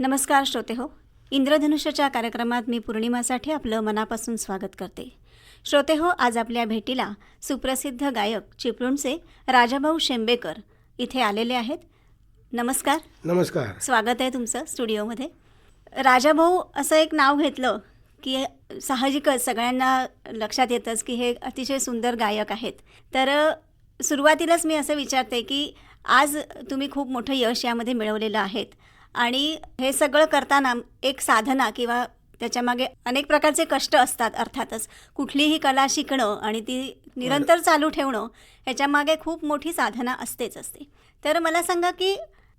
नमस्कार श्रोते हो इंद्रधनुष्यच्या कार्यक्रमात मी पौर्णिमासाठी आपलं मनापासून स्वागत करते. श्रोते हो आज आपल्या भेटीला सुप्रसिद्ध गायक चिपळूणचे राजाभाऊ शेंबेकर इथे आलेले आहेत. नमस्कार. नमस्कार. स्वागत आहे तुमचं स्टुडिओमध्ये. राजाभाऊ असं एक नाव घेतलं की साहजिकच सगळ्यांना लक्षात येतंच की हे अतिशय सुंदर गायक आहेत. तर सुरुवातीलाच मी असं विचारते की आज तुम्ही खूप मोठं यश यामध्ये मिळवलेलं आहेत. आणि हे सगळं करताना एक साधना किंवा त्याच्यामागे अनेक प्रकारचे कष्ट असतात अर्थातच. कुठलीही कला शिकणं आणि ती निरंतर चालू ठेवणं ह्याच्यामागे खूप मोठी साधना असतेच असते. तर मला सांगा की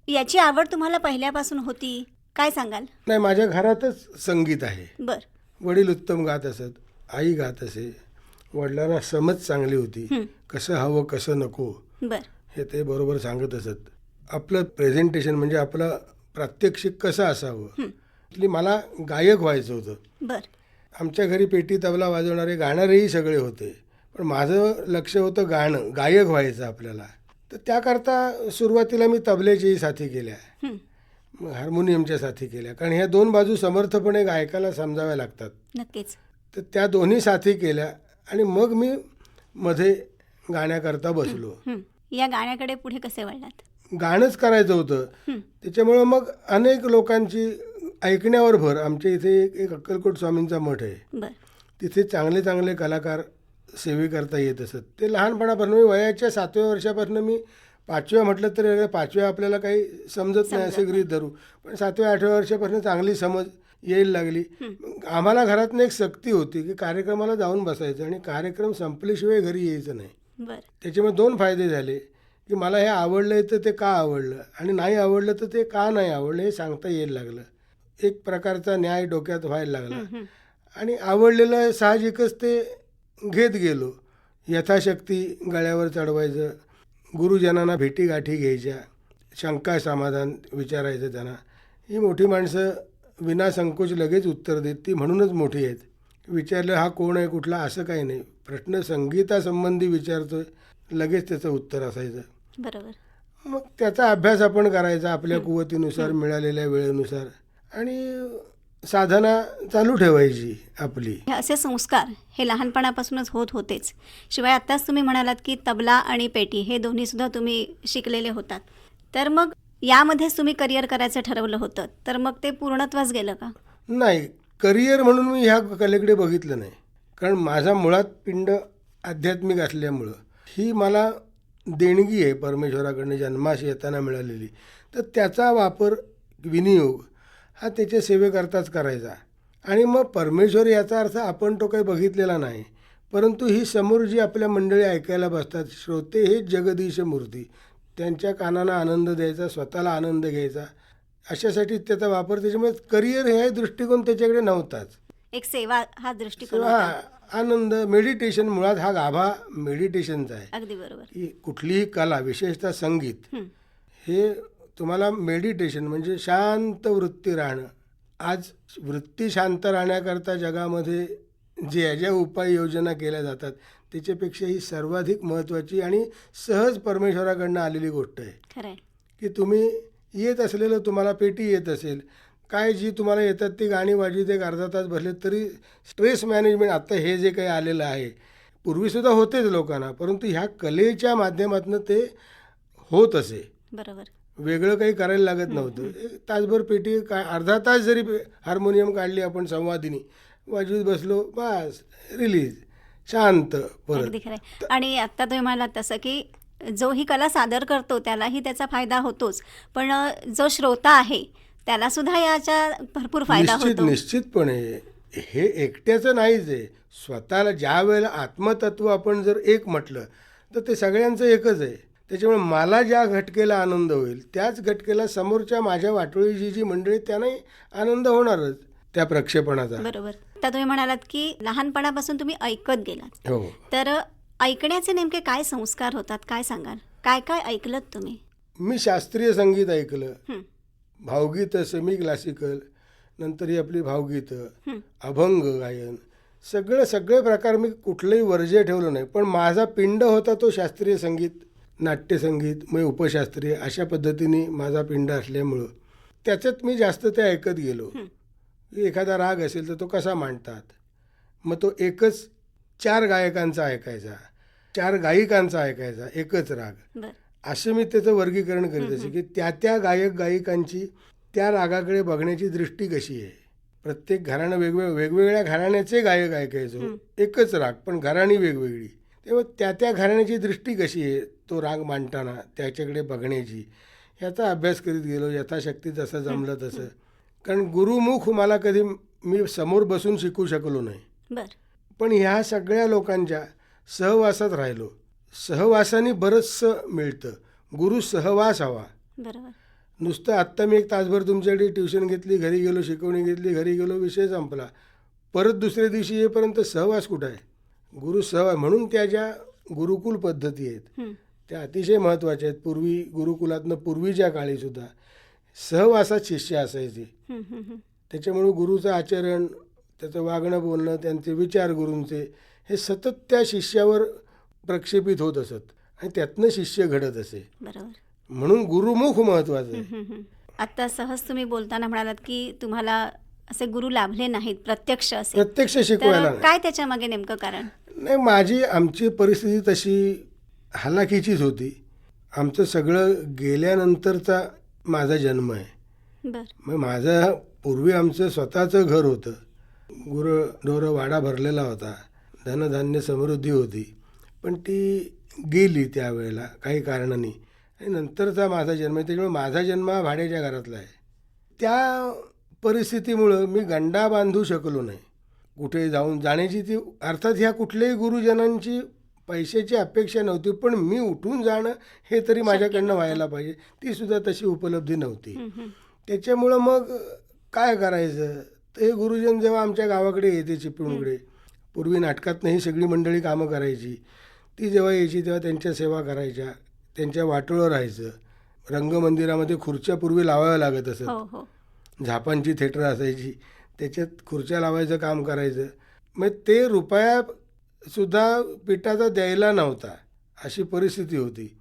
याची आवड तुम्हाला पहिल्यापासून होती? काय सांगाल? नाही माझ्या घरातच संगीत आहे. बर. वडील उत्तम गात असत आई गात असे. वडिलांना समज चांगली होती. कसं हवं कसं नको बर. हे ते बरोबर सांगत असत. आपलं प्रेझेंटेशन म्हणजे आपलं प्रात्यक्षिक कसं असावं? actually मला गायक व्हायचं होतं. बर. आमच्या घरी पेटी तबला वाजवणारे गाणारेही सगळे होते. पण माझं लक्ष होतं गाणं गायक व्हायचं आपल्याला. तर त्याकरता सुरुवातीला मी तबल्याच्याही साथी केल्या. हं. हार्मोनियमच्या साथी केल्या. कारण ह्या दोन बाजू समर्थपणे गायकाला समजाव्या लागतात. नक्कीच. तर त्या दोन्ही साथी केल्या आणि मग मी मध्ये गाण्याकरता बसलो. या गाण्याकडे पुढे कसे वळलात? गाणंच करायचं होतं. त्याच्यामुळं मग अनेक लोकांची ऐकण्यावर भर. आमच्या इथे एक एक अक्कलकोट स्वामींचा मठ आहे. तिथे चांगले चांगले कलाकार सेवे करता येत असत. ते लहानपणापासून मी वयाच्या सातव्या वर्षापासून मी पाचव्या म्हटलं तरी पाचव्या आपल्याला काही समजत नाही असे गृहीत धरू. पण सातव्या आठव्या वर्षापासून चांगली समज यायला लागली. आम्हाला घरातनं एक सक्ती होती की कार्यक्रमाला जाऊन बसायचं आणि कार्यक्रम संपल्याशिवाय घरी यायचं नाही. त्याच्यामुळे दोन फायदे झाले. की मला हे आवडलं आहे तर ते का आवडलं? आणि नाही आवडलं तर ते का नाही आवडलं हे सांगता यायला लागलं. एक प्रकारचा न्याय डोक्यात व्हायला लागला. आणि आवडलेलं साहजिकच ते घेत गेलो. यथाशक्ती गळ्यावर चढवायचं गुरुजनांना भेटीगाठी घ्यायच्या शंका समाधान विचारायचं त्यांना. ही मोठी माणसं विनासंकोच लगेच उत्तर देत ती म्हणूनच मोठी आहेत. विचारलं हा कोण आहे कुठला? असं काही नाही. प्रश्न संगीतासंबंधी विचारतोय. लगेच त्याचं उत्तर असायचं. बरोबर. मग त्याचा अभ्यास आपण करायचा आपल्या कुवतीनुसार मिळालेल्या वेळेनुसार. आणि साधना चालू ठेवायची आपली. हे असे संस्कार हे लहानपणापासूनच होत होतेच. शिवाय आत्ताच तुम्ही म्हणालात की तबला आणि पेटी हे दोन्हीसुद्धा तुम्ही शिकलेले होतात. तर मग यामध्येच तुम्ही करिअर करायचं ठरवलं होतं. तर मग ते पूर्णत्वास गेलं का? नाही करिअर म्हणून मी ह्या कलेकडे बघितलं नाही. कारण माझा मुळात पिंड आध्यात्मिक असल्यामुळं ही मला देणगी आहे परमेश्वराकडनं जन्मास येताना मिळालेली. तर त्याचा वापर विनियोग हा त्याच्या सेवेकरताच करायचा. आणि मग परमेश्वर याचा अर्थ आपण तो काही बघितलेला नाही. परंतु ही समोर जी आपल्या मंडळी ऐकायला बसतात श्रोते हेच जगदीश मूर्ती. त्यांच्या कानांना आनंद द्यायचा स्वतःला आनंद घ्यायचा. अशासाठी त्याचा वापर त्याच्यामुळे करिअर हे दृष्टिकोन त्याच्याकडे नव्हताच. एक सेवा हा दृष्टिकोन. हा आनंद मेडिटेशन मुळात हा गाभा मेडिटेशनचा आहे. अगदी बरोबर. कुठलीही कला विशेषतः संगीत हं. तुम्हाला मेडिटेशन म्हणजे शांत वृत्ती राहणं. आज वृत्ती शांत राहण्याकरता जगामध्ये ज्या ज्या उपाययोजना केल्या जातात त्याच्यापेक्षा ही सर्वाधिक महत्त्वाची आणि सहज परमेश्वराकडनं आलेली गोष्ट आहे. की तुम्ही येत असलेलं तुम्हाला पेटी येत असेल काय जी तुम्हाला येतात ती गाणी वाजवीत एक अर्धा तास बसले तरी स्ट्रेस मॅनेजमेंट आत्ता हे जे काही आलेलं आहे. पूर्वीसुद्धा होतेच लोकांना परंतु ह्या कलेच्या माध्यमातून ते होत असे. बरोबर. वेगळं काही करायला लागत नव्हतं. तासभर पेटी का अर्धा तास जरी हार्मोनियम काढली आपण संवादिनी वाजवीत बसलो बस रिलीज शांत परत. आणि आत्ता तुम्ही म्हणालात तसं की जो ही कला सादर करतो त्यालाही त्याचा फायदा होतोच. पण जो श्रोता आहे त्याला सुद्धा याचा भरपूर फायदा निश्चित होतो. निश्चितपणे. हे एकट्याचं नाहीच आहे. स्वतःला ज्या वेळेला आत्मतत्व आपण जर एक म्हटलं तर ते सगळ्यांचं एकच आहे. त्याच्यामुळे मला ज्या घटकेला आनंद होईल त्याच घटकेला समोरच्या माझ्या वाटोळी जी मंडळी त्यांनाही आनंद होणारच त्या प्रक्षेपणाचा. बरोबर. आता तुम्ही म्हणालात की लहानपणापासून तुम्ही ऐकत गेलात. हो. तर ऐकण्याचे नेमके काय संस्कार होतात? काय सांगाल? काय काय ऐकलत तुम्ही? मी शास्त्रीय संगीत ऐकलं. भावगीतं सेमी क्लासिकल नंतर ही आपली भावगीतं. अभंग गायन सगळं सगळे प्रकार मी कुठलंही वर्ज्य ठेवलं नाही पण माझा पिंड होता तो शास्त्रीय संगीत नाट्यसंगीत मग उपशास्त्रीय अशा पद्धतीने माझा पिंड असल्यामुळं. त्याच्यात मी जास्त ते ऐकत गेलो. एखादा राग असेल तर तो कसा मांडतात? मग तो एकच चार गायकांचा ऐकायचा चार गायिकांचा ऐकायचा एकच राग. असं मी त्याचं वर्गीकरण करीत असे की त्या त्या गायक गायिकांची त्या रागाकडे बघण्याची दृष्टी कशी आहे? प्रत्येक घराणं वेगवेगळ्या वेगवेगळ्या घराण्याचे गायक ऐकायचो. एकच राग पण घराणी वेगवेगळी. तेव्हा त्या त्या घराण्याची दृष्टी कशी आहे? तो राग मांडताना त्याच्याकडे बघण्याची. याचा अभ्यास करीत गेलो यथाशक्ती जसं जमलं तसं. कारण गुरुमुख मला कधी मी समोर बसून शिकू शकलो नाही. पण ह्या सगळ्या लोकांच्या सहवासात राहिलो. सहवासाने बरंचसं मिळतं. गुरु सहवास हवा. बरोबर. नुसतं आत्ता मी एक तासभर तुमच्याकडे ट्युशन घेतली घरी गेलो शिकवणी घेतली घरी गेलो विषय संपला. परत दुसऱ्या दिवशी येईपर्यंत सहवास कुठं आहे? गुरु सहवास म्हणून त्या ज्या गुरुकुल पद्धती आहेत. त्या अतिशय महत्त्वाच्या आहेत. पूर्वी गुरुकुलातनं पूर्वीच्या काळीसुद्धा सहवासात शिष्य असायचे. त्याच्यामुळं गुरुचं आचरण त्याचं वागणं बोलणं त्यांचे विचार गुरूंचे हे सतत त्या शिष्यावर प्रक्षेपित होत असत आणि त्यातनं शिष्य घडत असे. बरोबर. म्हणून गुरुमुख महत्वाचं आहे. आता सहज तुम्ही बोलताना म्हणालात की तुम्हाला असे गुरु लाभले नाहीत प्रत्यक्ष असे. प्रत्यक्ष शिकवायला तर नाही. काय त्याच्यामागे नेमकं कारण? नाही माझी आमची परिस्थिती तशी हलाखीचीच होती. आमचं सगळं गेल्यानंतरचा माझा जन्म आहे. बर. मग माझं पूर्वी आमचं स्वतःचं घर होतं. गुरं ढोरं वाडा भरलेला होता. धनधान्य समृद्धी होती. पण ती गेली त्यावेळेला काही कारणाने. आणि नंतरचा माझा जन्म आहे त्याच्यामुळे माझा जन्म हा भाड्याच्या घरातला आहे. त्या परिस्थितीमुळं मी गंडा बांधू शकलो नाही. कुठे जाऊन जाण्याची ती अर्थात ह्या कुठल्याही गुरुजनांची पैशाची अपेक्षा नव्हती पण मी उठून जाणं हे तरी माझ्याकडनं व्हायला पाहिजे. ती सुद्धा तशी उपलब्धी नव्हती. त्याच्यामुळं मग काय करायचं? तर हे गुरुजन जेव्हा आमच्या गावाकडे येते चिपळूणकडे पूर्वी नाटकातनं ही सगळी मंडळी कामं करायची. ती जेव्हा यायची तेव्हा त्यांच्या सेवा करायच्या त्यांच्या वाटोळं राहायचं. रंगमंदिरामध्ये खुर्च्या पूर्वी लावाव्या लागत असत. हो हो. झापांची थिएटर असायची. त्याच्यात खुर्च्या लावायचं काम करायचं. मग ते रुपया सुद्धा पिठाचा द्यायला नव्हता अशी परिस्थिती होती.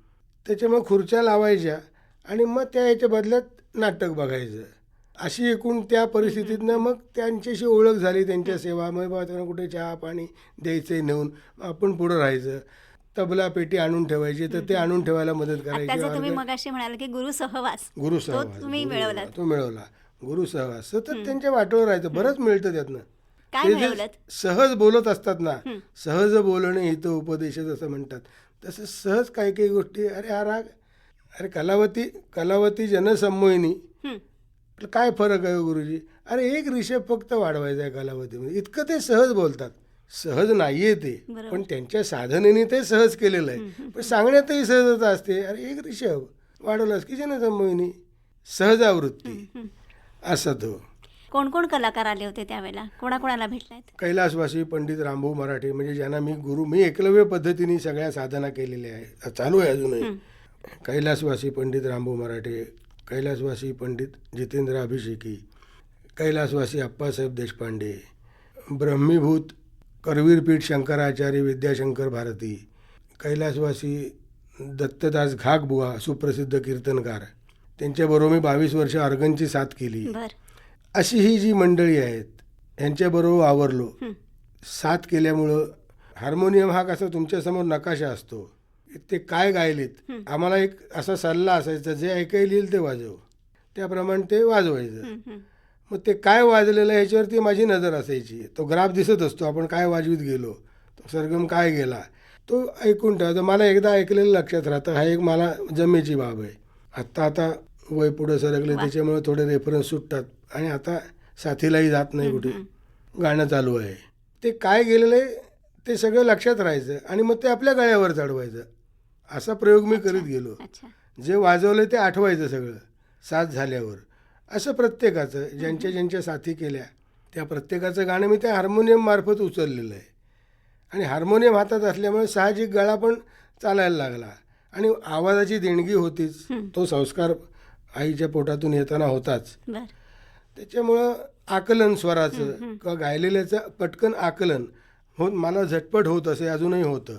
त्याच्यामुळे खुर्च्या लावायच्या आणि मग त्या याच्या बदल्यात नाटक बघायचं. अशी एकूण त्या परिस्थितीतनं मग त्यांच्याशी ओळख झाली त्यांच्या सेवा मग बा त्यांना कुठे चहा पाणी द्यायचं नेऊन मग आपण पुढं राहायचं. तबला पेटी आणून ठेवायची तर ते आणून ठेवायला मदत करायची तुम्ही ऑर्गन- मगाशी म्हणाल की गुरु सहवास. गुरु तो सहवास तुम्ही मिळवलात. तो मिळवला. गुरु सहवास. सतत त्यांच्या वाटोवर राहायचं बरंच मिळतं त्यातनं. ते मिळवलं सहज बोलत असतात ना सहज बोलणे हित उपदेशच असं म्हणतात. तसं सहज काही काही गोष्टी अरे हा राग अरे कलावती कलावती जनसंमोहिनी. म्हटलं, काय फरक आहे हो गुरुजी? अरे एक रिषभ फक्त वाढवायचा आहे कालावधीमध्ये. इतकं ते सहज बोलतात. सहज नाहीये ते. बरोबर. पण त्यांच्या साधनेने ते सहज केलेलं आहे. पण सांगण्यातही सहजता असते. अरे एक रिषभ वाढवलास की जनसंमोहिनी सहजावृत्ती. असा तो. कोण कोण कलाकार आले होते त्यावेळेला? कोणाकोणाला भेटलायत? कैलासवासी पंडित रामभाऊ मराठे. म्हणजे ज्यांना मी गुरु मी एकलव्य पद्धतीने सगळ्या साधना केलेल्या आहे चालू आहे अजूनही. कैलासवासी पंडित रामभाऊ मराठे. कैलासवासी पंडित जितेंद्र अभिषेकी कैलासवासी अप्पासाहेब देशपांडे ब्रह्मीभूत करवीरपीठ शंकराचार्य विद्याशंकर भारती कैलासवासी दत्तदास घागबुवा सुप्रसिद्ध कीर्तनकार त्यांच्याबरोबर मी बावीस वर्ष ऑर्गनची साथ केली. अशी ही जी मंडळी आहेत यांच्याबरोबर आवरलो. साथ केल्यामुळं हार्मोनियम हा कसा तुमच्यासमोर नकाशा असतो? ते काय गायलेत? आम्हाला एक असा सल्ला असायचा जे ऐकायला येईल ते वाजव. त्याप्रमाणे ते वाजवायचं. मग ते काय वाजलेलं ह्याच्यावरती माझी नजर असायची. तो ग्राफ दिसत असतो आपण काय वाजवीत गेलो? तो सरगम काय गेला? तो ऐकून ठेवायचा मला एकदा ऐकलेलं लक्षात राहतं हा एक मला जमेची बाब आहे. आत्ता आता वय पुढं सरकले त्याच्यामुळे थोडे रेफरन्स सुटतात. आणि आता साथीलाही जात नाही कुठे. गाणं चालू आहे. ते काय गेलेलं आहे ते सगळं लक्षात राहायचं. आणि मग ते आपल्या गळ्यावर चढवायचं. असा प्रयोग मी करीत गेलो. जे वाजवलं ते आठवायचं सगळं साथ झाल्यावर. असं प्रत्येकाचं ज्यांच्या ज्यांच्या साथी केल्या त्या प्रत्येकाचं गाणं मी त्या हार्मोनियम मार्फत उचललेलं आहे. आणि हार्मोनियम हातात असल्यामुळे साहजिक गळा पण चालायला लागला. आणि आवाजाची देणगी होतीच. तो संस्कार आईच्या पोटातून येताना होताच. त्याच्यामुळं आकलन स्वराचं किंवा गायलेल्याचं पटकन आकलन होत मला झटपट होत असे अजूनही होतं.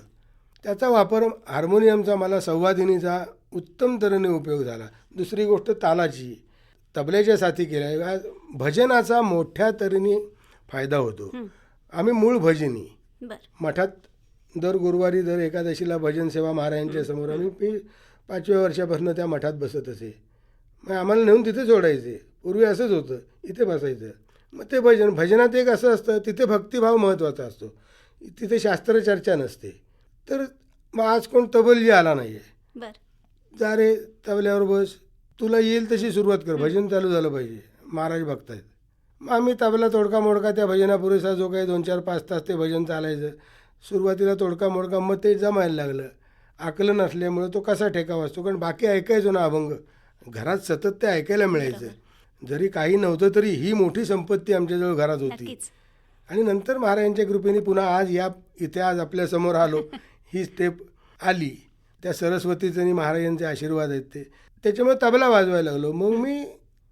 त्याचा वापर हार्मोनियमचा मला संवादिनीचा उत्तम तऱ्हेने उपयोग झाला. दुसरी गोष्ट तालाची. तबल्याच्या साथी केल्या. भजनाचा मोठ्या तऱ्हेने फायदा होतो. आम्ही मूळ भजनी. मठात दर गुरुवारी दर एकादशीला भजन सेवा महाराजांच्या समोर आम्ही मी पाचव्या वर्षापासून त्या मठात बसत असे. मग आम्हाला नेऊन तिथे सोडायचे. पूर्वी असंच होतं. इथे बसायचं. मग ते भजन भजनात एक असं असतं तिथे भक्तिभाव महत्त्वाचा असतो. तिथे शास्त्रचर्चा नसते. तर मग आज कोण तबलजी आला नाही आहे जा रे तबल्यावर बस. तुला येईल तशी सुरुवात कर. भजन चालू झालं पाहिजे. महाराज बघतायत. मग आम्ही तबला तोडका मोडका त्या भजनापुरेसा जो काही दोन चार पाच तास ते भजन चालायचं. सुरुवातीला तोडका मोडका मग ते जमायला लागलं. आकलन नसल्यामुळे तो कसा ठेका वाजतो कारण बाकी ऐकायचो ना अभंग. घरात सतत ते ऐकायला मिळायचं. जरी काही नव्हतं तरी ही मोठी संपत्ती आमच्याजवळ घरात होती. आणि नंतर महाराजांच्या कृपेने पुन्हा आज या इथे आज आपल्यासमोर आलो. ही स्टेप आली. त्या सरस्वतीचं आणि महाराजांचे आशीर्वाद आहेत ते. त्याच्यामुळे तबला वाजवायला लागलो. मग मी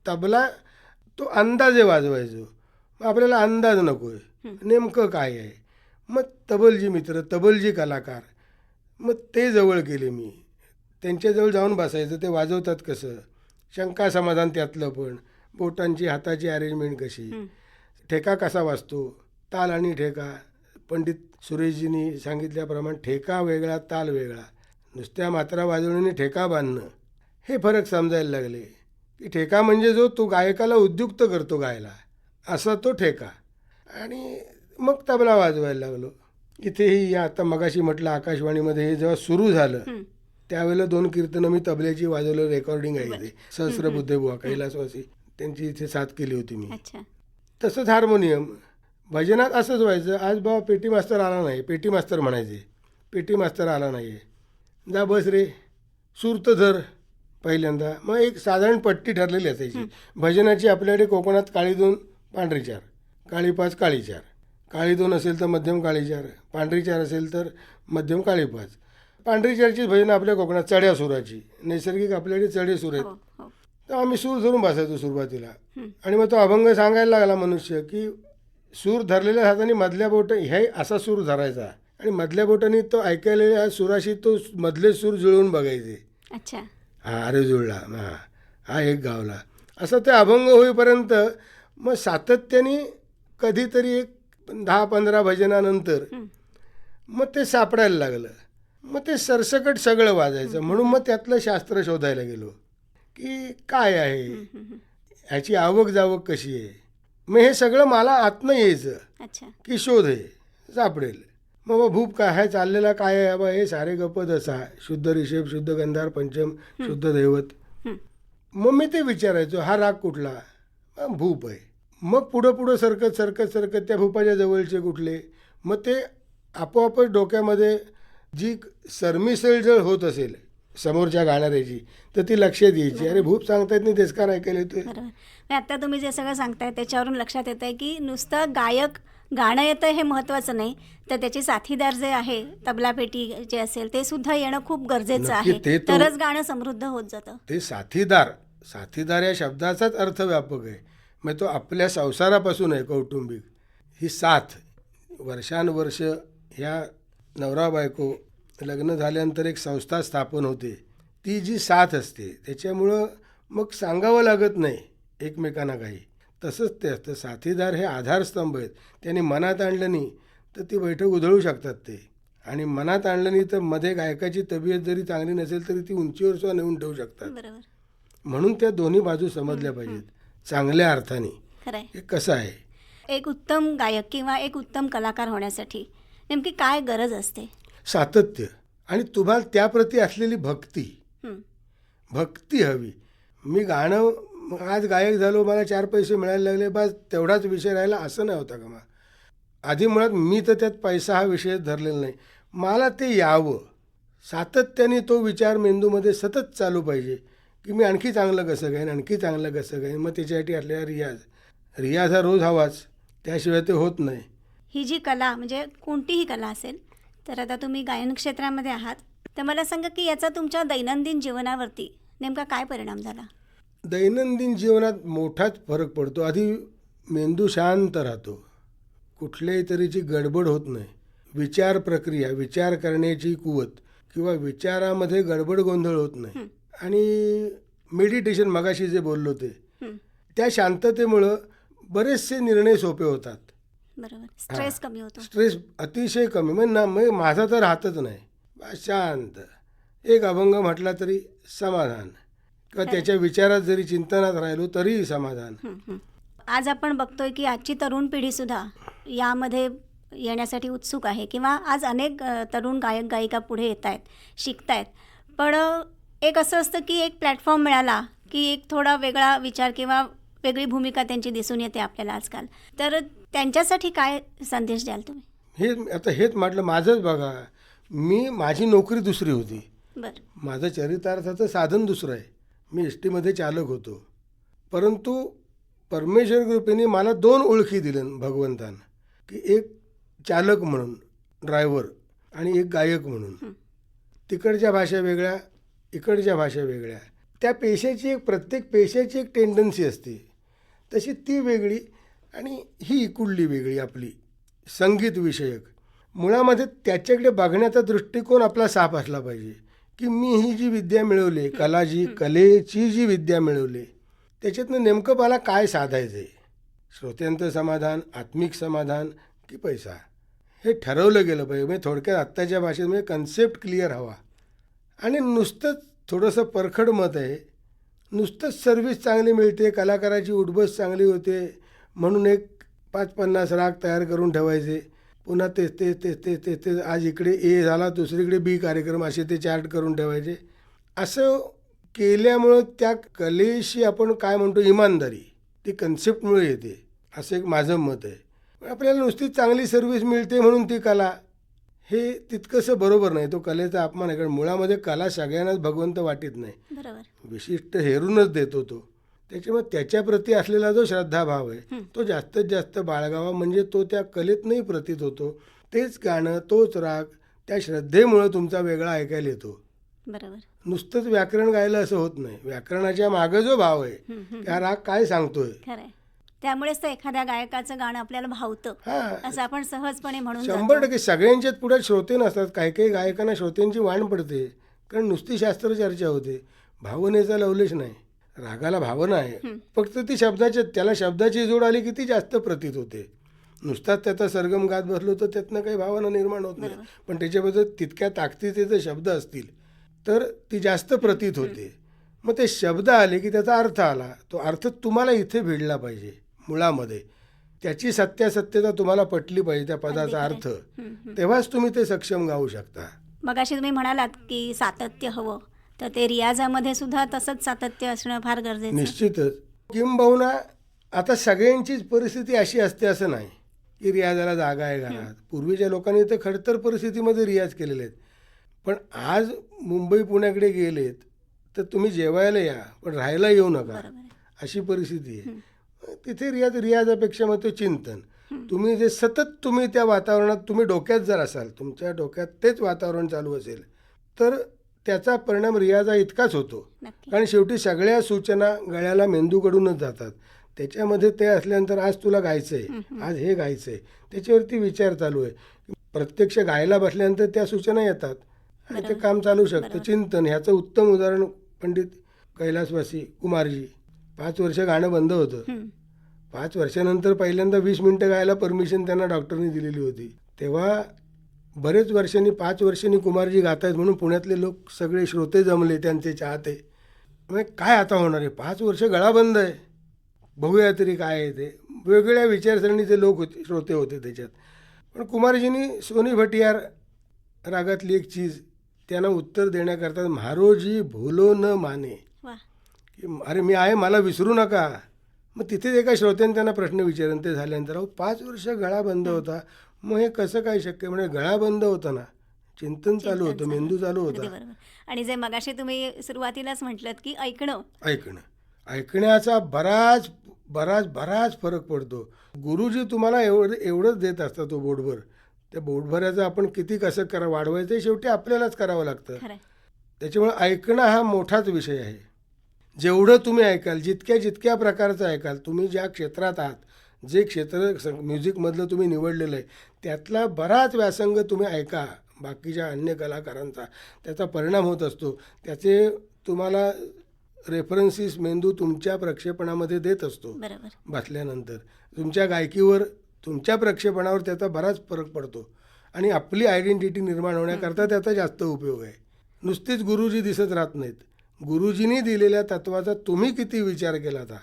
तबला तो अंदाजे वाजवायचो. मग आपल्याला अंदाज नको आहे नेमकं काय आहे? मग तबलजी मित्र तबलजी कलाकार मग ते जवळ केले मी. त्यांच्याजवळ जाऊन बसायचं. ते वाजवतात कसं? शंका समाधान त्यातलं पण. बोटांची हाताची अरेंजमेंट कशी. ठेका कसा वाजतो? ताल आणि ठेका. पंडित सुरेशजींनी सांगितल्याप्रमाणे ठेका वेगळा ताल वेगळा. नुसत्या मात्रा वाजवण्याने ठेका बांधणं. हे फरक समजायला लागले की ठेका म्हणजे जो तो गायकाला उद्युक्त करतो गायला असा तो ठेका. आणि मग तबला वाजवायला लागलो. इथेही या आता मगाशी म्हटलं आकाशवाणीमध्ये हे जेव्हा सुरू झालं. त्यावेळेला दोन कीर्तनं मी तबल्याची वाजवलं रेकॉर्डिंग आहे इथे. सहस्रबुद्धे बुवा कैलासवासी. त्यांची इथे साथ केली होती मी. तसंच हार्मोनियम भजनात असंच व्हायचं आज बाबा पेटी मास्तर आला नाही पेटी मास्तर म्हणायचे पेटी मास्तर आला नाही आहे जा बस रे सुरत धर पहिल्यांदा. मग एक साधारण पट्टी ठरलेली असायची. भजनाची आपल्याकडे कोकणात काळी दोन पांढरी चार. काळी पाच काळी चार. काळी दोन असेल तर मध्यम काळी चार. पांढरी चार असेल तर मध्यम काळी पाच. पांढरी चारची भजन आपल्या कोकणात चढ्या सुराची. नैसर्गिक आपल्याकडे चढे सूर आहेत. हो हो. तर आम्ही सूर धरून बसायचो सुरुवातीला. आणि मग तो अभंग सांगायला लागला मनुष्य की सूर धरलेल्या हाताने मधल्या बोट हे असा सूर धरायचा. आणि मधल्या बोटाने तो ऐकायलेल्या सुराशी तो मधले सूर जुळवून बघायचे. अच्छा. हा अरे जुळला. हा हा एक गावला. असं ते अभंग होईपर्यंत मग सातत्याने कधीतरी एक दहा पंधरा भजनानंतर. मग ते सापडायला लागलं. मग ते सरसकट सगळं वाजायचं. म्हणून मग त्यातलं शास्त्र शोधायला गेलो. की काय आहे. ह्याची आवक जावक कशी आहे? मग हे सगळं मला आतनं यायचं. अच्छा. की शोध आहे सापडेल. मग बा भूप काय आहे चाललेला काय आहे? बा हे सारे गपत असा. शुद्ध रिषभ शुद्ध गंधार पंचम शुद्ध दैवत. मग मी ते विचारायचो हा राग कुठला? भूप आहे. मग पुढं पुढं सरकत सरकत सरकत त्या भूपाच्या जवळचे कुठले? मग ते आपोआपच डोक्यामध्ये जी सरमिसळ जर होत असेल समोरच्या गाणाऱ्याची तर ती लक्षात यायची अरे भूप सांगतायत नाही तेच का नाही ऐकायला येतोय. बरोबर. आता तुम्ही जे सगळं सांगताय त्याच्यावरून लक्षात येत आहे की नुसतं गायक गाणं येतं हे महत्त्वाचं नाही. तर त्याचे साथीदार जे आहे तबला पेटी जे असेल ते सुद्धा येणं खूप गरजेचं आहे. ते तो- तरच गाणं समृद्ध होत जातं. ते साथीदार साथीदार या शब्दाचाच अर्थ व्यापक आहे. मग तो आपल्या संसारापासून आहे कौटुंबिक. ही साथ वर्षानुवर्ष ह्या नवरा बायको लग्न झाल्यानंतर एक संस्था स्थापन होते. ती जी साथ असते त्याच्यामुळं मग सांगावं लागत नाही एकमेकांना काही. तसंच ते असतं साथीदार हे आधारस्तंभ आहेत. त्यांनी मनात आणलं नाही तर ती बैठक उधळू शकतात ते. आणि मनात आणलं नाही तर मध्ये गायकाची तब्येत जरी चांगली नसेल तरी ती उंचीवर सुद्धा नेऊन ठेवू शकतात. बरोबर. म्हणून त्या दोन्ही बाजू समजल्या पाहिजेत चांगल्या अर्थाने. हे कसं आहे? एक उत्तम गायक किंवा एक उत्तम कलाकार होण्यासाठी नेमकी काय गरज असते? सातत्य. आणि तुम्हाला त्याप्रती असलेली भक्ती. भक्ती हवी. मी गाणं आज गायक झालो मला चार पैसे मिळायला लागले बस तेवढाच विषय राहिला असं नाही होता का मग आधी मुळात मी तर त्यात पैसा हा विषय धरलेला नाही. मला ते यावं. सातत्याने तो विचार मेंदूमध्ये सतत चालू पाहिजे. की मी आणखी चांगलं कसं गाईन आणखी चांगलं कसं गाईन? मग त्याच्यासाठी असलेला रियाज. रियाज हा रोज हवाच. त्याशिवाय ते होत नाही. ही जी कला म्हणजे कोणतीही कला असेल तर आता तुम्ही गायन क्षेत्रामध्ये आहात. तर मला सांगा की याचा तुमच्या दैनंदिन जीवनावरती नेमका काय परिणाम झाला? दैनंदिन जीवनात मोठाच फरक पडतो. आधी मेंदू शांत राहतो. कुठल्याही तऱ्हेची गडबड होत नाही. विचार प्रक्रिया विचार करण्याची कुवत किंवा विचारामध्ये गडबड गोंधळ होत नाही. आणि मेडिटेशन मगाशी जे बोललो ते. त्या शांततेमुळं बरेचसे निर्णय सोपे होतात. बरोबर. स्ट्रेस कमी होतो. स्ट्रेस अतिशय कमी. म्हणजे ना म्हणजे माझा तर राहतच नाही. शांत. एक अभंग म्हटला तरी समाधान. किंवा त्याच्या विचारात जरी चिंतनात राहिलो तरीही समाधान. आज आपण बघतोय की आजची तरुण पिढीसुद्धा यामध्ये येण्यासाठी उत्सुक आहे किंवा आज अनेक तरुण गायक गायिका पुढे येत आहेत शिकत आहेत पण एक असं असतं की एक प्लॅटफॉर्म मिळाला की एक थोडा वेगळा विचार किंवा वेगळी भूमिका त्यांची दिसून येते आपल्याला आजकाल. तर त्यांच्यासाठी काय संदेश द्याल तुम्ही? हे आता हेच म्हटलं माझंच बघा. मी माझी नोकरी दुसरी होती. बरं. माझं चरितार्थाचं साधन दुसरं आहे. मी एस टीमध्ये चालक होतो. परंतु परमेश्वर कृपेने मला दोन ओळखी दिल्या भगवंतानं. की एक चालक म्हणून ड्रायव्हर आणि एक गायक म्हणून. तिकडच्या भाषा वेगळ्या इकडच्या भाषा वेगळ्या. त्या पेशाची एक प्रत्येक पेशाची एक टेंडन्सी असते. तशी ती वेगळी. आणि ही इकुडली वेगळी आपली संगीत विषयक. मुळामध्ये त्याच्याकडे बघण्याचा दृष्टिकोन आपला साफ असला पाहिजे की मी ही जी विद्या मिळवली कला जी कलेची जी विद्या मिळवली त्याच्यातनं नेमकं मला काय साधायचं आहे श्रोत्यांचं समाधान आत्मिक समाधान की पैसा? हे ठरवलं गेलं पाहिजे. म्हणजे थोडक्यात आत्ताच्या भाषेत म्हणजे कन्सेप्ट क्लिअर हवा. आणि नुसतंच थोडंसं परखड मत आहे. नुसतंच सर्व्हिस चांगली मिळते कलाकाराची उठबस चांगली होते म्हणून एक पाच पन्नास राग तयार करून ठेवायचे. पुन्हा तेच तेच तेच तेच तेच तेच आज इकडे ए झाला दुसरीकडे बी कार्यक्रम असे ते चार्ट करून ठेवायचे. असं केल्यामुळं त्या कलेशी आपण काय म्हणतो इमानदारी ती कन्सेप्टमुळे येते. असं एक माझं मत आहे. आपल्याला नुसती चांगली सर्व्हिस मिळते म्हणून ती कला. हे तितकंसं बरोबर नाही. तो कलेचा अपमान आहे. कारण मुळामध्ये कला सगळ्यांनाच भगवंत वाटीत नाही. विशिष्ट हेरूनच देतो तो. त्याच्यामुळे त्याच्याप्रती असलेला जो श्रद्धाभाव आहे तो जास्तीत जास्त बाळगावा म्हणजे तो त्या कलेतनंही प्रतीत होतो. तेच गाणं तोच राग त्या श्रद्धेमुळं तुमचा वेगळा ऐकायला येतो. बरोबर. नुसतंच व्याकरण गायलं असं होत नाही. व्याकरणाच्या मागं जो भाव आहे. त्या राग काय सांगतोय? त्यामुळेच तर एखाद्या गायकाचं गाणं आपल्याला भावतं. असं आपण सहजपणे म्हणून शंभर. टक्के सगळ्यांच्याच पुढे श्रोते नसतात. काही काही गायकांना श्रोत्यांची वाण पडते. कारण नुसती शास्त्र चर्चा होते. भावनेचा लवलेश नाही. रागाला भावना आहे. फक्त ती शब्दाच्या त्याला शब्दाची जोड आली की ती जास्त प्रतीत होते. नुसताच त्याचा सरगम गात बसलो तर त्यातनं काही भावना निर्माण होत नाही. पण त्याच्याबद्दल तितक्या ताकदीचे जर शब्द असतील तर ती जास्त प्रतीत होते. मग ते शब्द आले की त्याचा अर्थ आला. तो अर्थ तुम्हाला इथे भिडला पाहिजे मुळामध्ये. त्याची सत्यासत्यता तुम्हाला पटली पाहिजे त्या पदाचा अर्थ. तेव्हाच तुम्ही ते सक्षम गाऊ शकता. मगाशी तुम्ही म्हणालात की सातत्य हवं. तर ते रियाजामध्ये सुद्धा तसंच सातत्य असणं फार गरजेचं. निश्चितच. किंबहुना आता सगळ्यांचीच परिस्थिती अशी असते असं नाही की रियाजाला जागा आहे घरात. पूर्वीच्या लोकांनी तर खडतर परिस्थितीमध्ये रियाज केलेले आहेत. पण आज मुंबई पुण्याकडे गेलेत तर तुम्ही जेवायला या पण राहायला येऊ नका अशी परिस्थिती आहे. तिथे रियाज रियाजापेक्षा मग ते चिंतन. तुम्ही जे सतत तुम्ही त्या वातावरणात तुम्ही डोक्यात जर असाल तुमच्या डोक्यात तेच वातावरण चालू असेल तर त्याचा परिणाम रियाजा इतकाच होतो. कारण शेवटी सगळ्या सूचना गळ्याला मेंदूकडूनच जातात. त्याच्यामध्ये ते असल्यानंतर आज तुला गायचं आहे आज हे गायचं आहे त्याच्यावरती विचार चालू आहे. प्रत्यक्ष गायला बसल्यानंतर त्या सूचना येतात. आणि ते काम चालू शकतं. चिंतन ह्याचं उत्तम उदाहरण पंडित कैलासवासी कुमारजी. पाच वर्ष गाणं बंद होतं. पाच वर्षानंतर पहिल्यांदा वीस मिनटं गायला परमिशन त्यांना डॉक्टरनी दिलेली होती. तेव्हा बरेच वर्षांनी पाच वर्षांनी कुमारजी गात आहेत म्हणून पुण्यातले लोक सगळे श्रोते जमले त्यांचे चाहते. मग काय आता होणार आहे? पाच वर्ष गळा बंद आहे. बघूया तरी काय आहे ते. वेगवेगळ्या विचारसरणीचे लोक होते श्रोते होते त्याच्यात. पण कुमारजींनी सोनी भटियार रागातली एक चीज त्यांना उत्तर देण्याकरता म्हारोजी भूलो न माने. की अरे मी आहे मला विसरू नका. मग तिथेच एका श्रोत्याने त्यांना प्रश्न विचारन ते झाल्यानंतर अहो पाच वर्ष गळा बंद होता. मग हे कसं काय शक्य? म्हणजे गळा बंद होता ना. चिंतन चालू होतं मेंदू चालू होता. आणि जे मगाशी तुम्ही सुरुवातीलाच म्हटलं की ऐकणं. ऐकणं. ऐकण्याचा बराच बराच बराच फरक पडतो. गुरुजी तुम्हाला एवढं एवढंच देत असतात तो बोटभर. त्या बोटभराचं आपण किती कसं करा वाढवायचं हे शेवटी आपल्यालाच करावं लागतं. त्याच्यामुळे ऐकणं हा मोठाच विषय आहे. जेवढं तुम्ही ऐकाल जितक्या जितक्या प्रकारचं ऐकाल तुम्ही ज्या क्षेत्रात आहात जे क्षेत्र स म्युझिकमधलं तुम्ही निवडलेलं आहे त्यातला बराच व्यासंग तुम्ही ऐका बाकीच्या अन्य कलाकारांचा. त्याचा परिणाम होत असतो. त्याचे तुम्हाला रेफरन्सेस मेंदू तुमच्या प्रक्षेपणामध्ये देत असतो. बसल्यानंतर. तुमच्या गायकीवर तुमच्या प्रक्षेपणावर त्याचा बराच फरक पडतो. आणि आपली आयडेंटिटी निर्माण होण्याकरता त्याचा जास्त उपयोग आहे. नुसतीच गुरुजी दिसत राहत नाहीत. गुरुजींनी दिलेल्या तत्वाचा तुम्ही किती विचार केला होता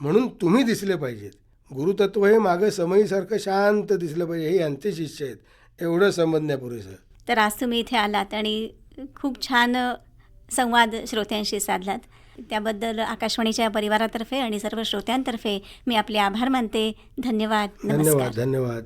म्हणून तुम्ही दिसले पाहिजेत. गुरुतत्व हे मागं समयीसारखं शांत दिसलं पाहिजे हे यांचे शिष्य आहेत. एवढं समजण्या पुरेसं तर आज तुम्ही इथे आलात आणि खूप छान संवाद श्रोत्यांशी साधलात. त्याबद्दल आकाशवाणीच्या परिवारातर्फे आणि सर्व श्रोत्यांतर्फे मी आपले आभार मानते. धन्यवाद. नमस्कार. धन्यवाद धन्यवाद.